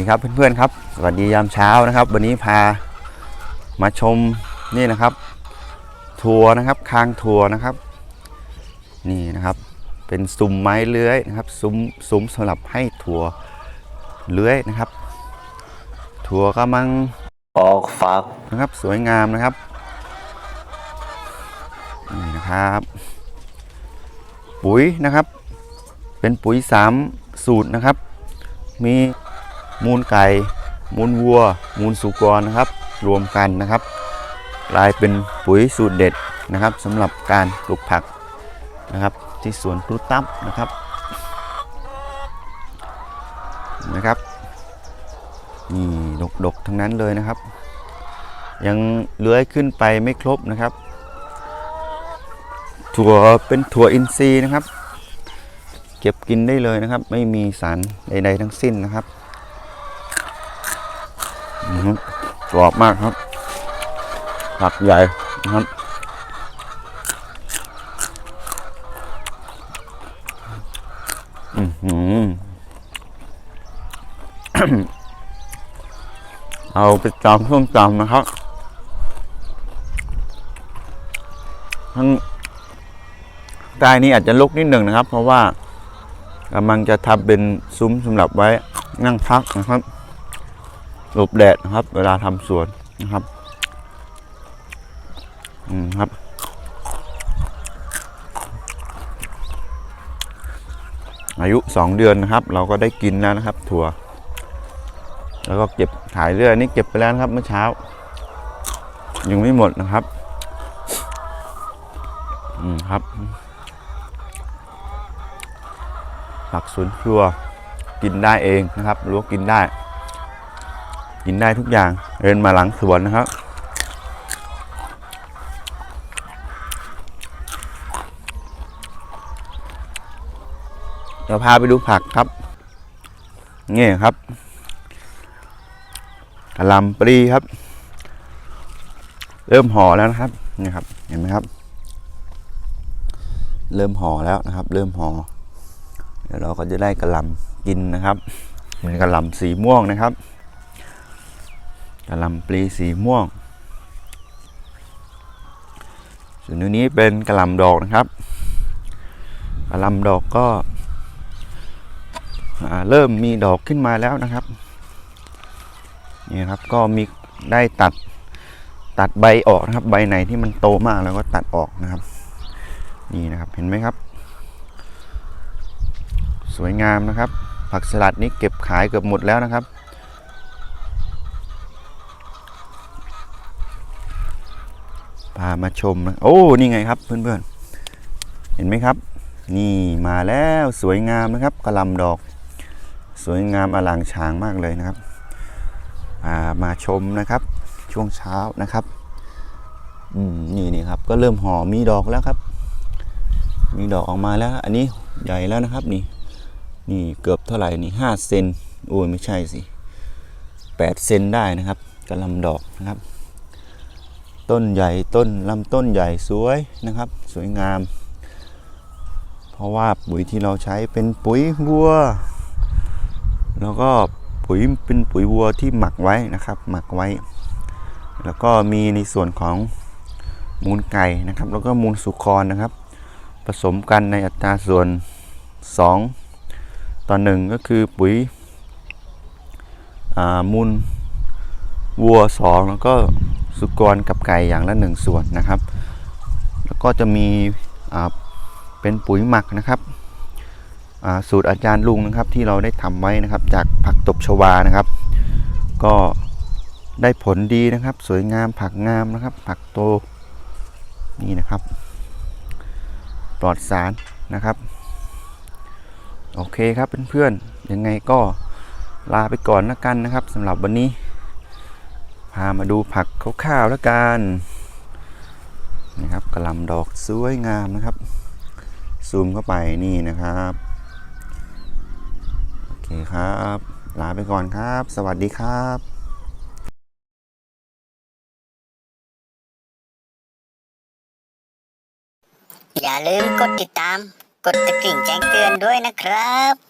ีครับเพื่อนๆครับสวัสดียามเช้านะครับ วันนี้พามาชมนี่นะครับ ทัวร์นะครับคางทัวร์นะครับ นี่นะครับ เป็นซุ้มไม้เลื้อยนะครับซุ้มซุ้มสำหรับให้ทัวร์เลื้อยนะครับ ทัวร์กำลังออกฝักนะครับสวยงามนะครับนี่นะครับ ปุ๋ยนะครับ เป็นปุ๋ยสามสูตรนะครับ มี มูลไก่ มูลวัว มูลสุกรนะครับ รวมกันนะครับกลายเป็นปุ๋ยสูตรเด็ดนะครับสำหรับการปลูกผักนะครับ ที่สวนพลุตับนะครับนะครับนี่ดกๆทั้งนั้นเลยนะครับ ยังเลื้อยขึ้นไปไม่ครบนะครับ ถั่วเป็นถั่วอินทรีย์นะครับ เก็บกินได้เลยนะครับ ไม่มีสารใดๆทั้งสิ้นนะครับ กรอบมากครับ ผักใหญ่นะครับ อือหือเอาไปจำส้มตำนะครับ ทั้งใต้นี้อาจจะลุกนิดหนึ่งนะครับ เพราะว่ากำลังจะทำเป็นซุ้มสำหรับไว้นั่งพักนะครับ หลบแดดนะครับ เวลาทำสวนนะครับ อืมครับ อายุ2เดือนนะครับ เราก็ได้กินแล้วนะครับ ถั่ว แล้วก็เก็บขายเรื่อยนี่เก็บไปแล้วครับเมื่อเช้า ยังไม่หมดนะครับ อืมครับผักสวนครัวกินได้เองนะครับรือว่ากินได้ กินได้ทุกอย่างเดินมาหลังสวนนะครับ เดี๋ยวพาไปดูผักครับนี่ครับกะหล่ำปลีครับ เริ่มห่อแล้วนะครับนี่ครับ เห็นไหมครับ เริ่มห่อแล้วนะครับ เริ่มห่อเดี๋ยวเราก็จะได้กระหล่ำกินนะครับเป็นกระหล่ำสีม่วงนะครับ กะหล่ำปลีสีม่วง ส่วนอันนี้เป็นกระหล่ำดอกนะครับกระหล่ำดอกก็เริ่มมีดอกขึ้นมาแล้วนะครับนี่ครับก็มีได้ตัดตัดใบออกนะครับ ใบไหนที่มันโตมากแล้วก็ตัดออกนะครับ นี่นะครับเห็นไหมครับ สวยงามนะครับ ผักสลัดนี้เก็บขายเกือบหมดแล้วนะครับ พามาชมนะโอ้นี่ไงครับเพื่อนๆ เห็นไหมครับ นี่มาแล้วสวยงามนะครับกระลำดอก สวยงามอลังฉางมากเลยนะครับพามาชมนะครับช่วงเช้านะครับอืมนี่นี่ครับก็เริ่มห่อมีดอกแล้วครับ มีดอกออกมาแล้ว อันนี้ใหญ่แล้วนะครับนี่นี่เกือบเท่าไหร่นี่ห้าเซนโอ้ยไม่ใช่สิแปดเซนได้นะครับกระลำดอกนะครับ ต้นใหญ่ต้นลำต้นใหญ่สวยนะครับ สวยงาม เพราะว่าปุ๋ยที่เราใช้เป็นปุ๋ยวัว แล้วก็ปุ๋ยเป็นปุ๋ยวัวที่หมักไว้นะครับ หมักไว้ แล้วก็มีในส่วนของมูลไก่นะครับ แล้วก็มูลสุกรนะครับ ผสมกันในอัตราส่วน 2 ต่อ 1 ก็คือปุ๋ยมูลวัว 2 แล้วก็ สุกรกับไก่อย่างละ 1 ส่วนนะครับ แล้วก็จะมีเป็นปุ๋ยหมักนะครับสูตรอาจารย์ลุงนะครับที่เราได้ทำไว้นะครับ จากผักตบชวานะครับ ก็ได้ผลดีนะครับ สวยงามผักงามนะครับ ผักโตนี่นะครับ ปลอดสารนะครับ โอเคครับเพื่อนๆยังไงก็ลาไปก่อนละกันนะครับสำหรับวันนี้ามาดูผักคร่าวๆแล้วกันนะครับกระลำดอกสวยงามนะครับ ซูมเข้าไปนี่นะครับ โอเคครับ ลาไปก่อนครับ สวัสดีครับอย่าลืมกดติดตาม กดตะกริ่งแจ้งเตือนด้วยนะครับ